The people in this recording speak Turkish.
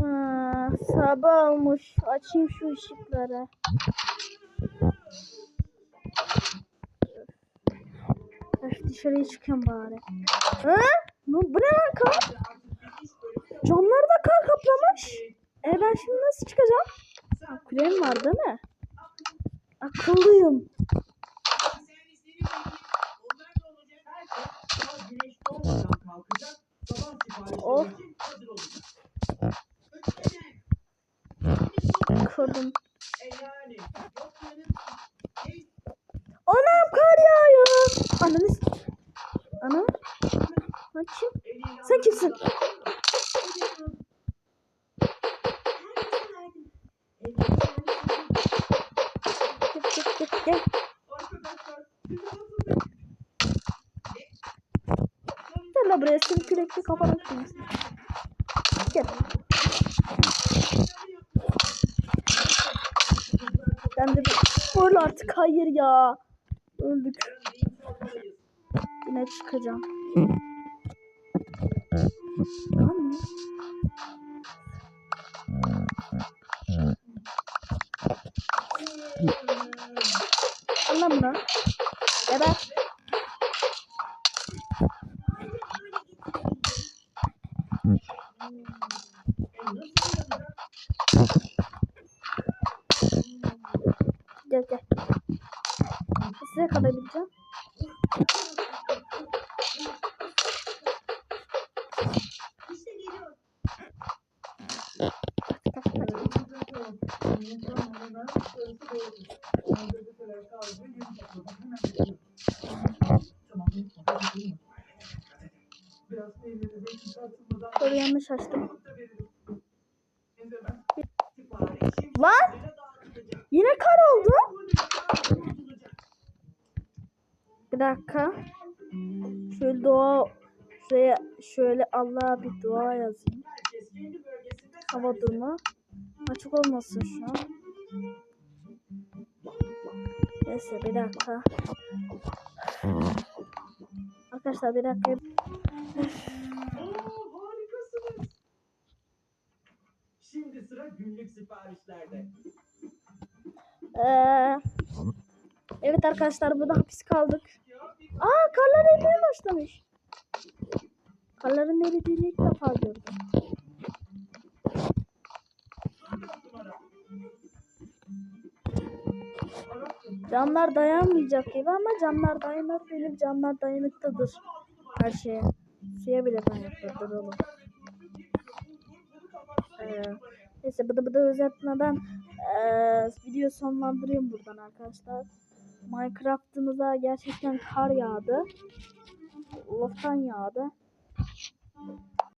Ha, sabah olmuş. Açayım şu ışıkları. Öf, dışarıya çıkayım bari. Ha? Bu ne lan kar? Camları da kar kaplamış. E ben şimdi nasıl çıkacağım? Kulem var değil mi? Akıllıyım. Of. Kırdım. Anam kar yağıyor. Ananı Ana. Lan? Sen kimsin? Gel gel gel gel. Seni kürekli kafana atayım. Gel. Ben de Böyle artık hayır ya. Öldük. Yine çıkacağım. Lan ne? Allah bunu. Geber. Gel gel. Size kalabileceğim. Böyle yanlış açtım. Lan! Yine kar oldu. Bir dakika. Şöyle dua şuraya şöyle Allah'a bir dua yazayım. Hava durumu. Açık olmasın şu an. Neyse bir dakika. Arkadaşlar bir dakika. Şimdi sıra günlük siparişlerde. Ee, evet arkadaşlar burada hapis kaldık. Aa karlar erimeye başlamış. Karların eridiğini ilk defa gördüm. Camlar dayanmayacak gibi ama camlar dayanır. Benim camlar dayanıklıdır. Her şeye. Suya bile dayanıklıdır oğlum. Ee, neyse bıdı bıdı özetmeden ee, video sonlandırıyorum buradan arkadaşlar. Minecraft'ımıza gerçekten kar yağdı. Loftan yağdı.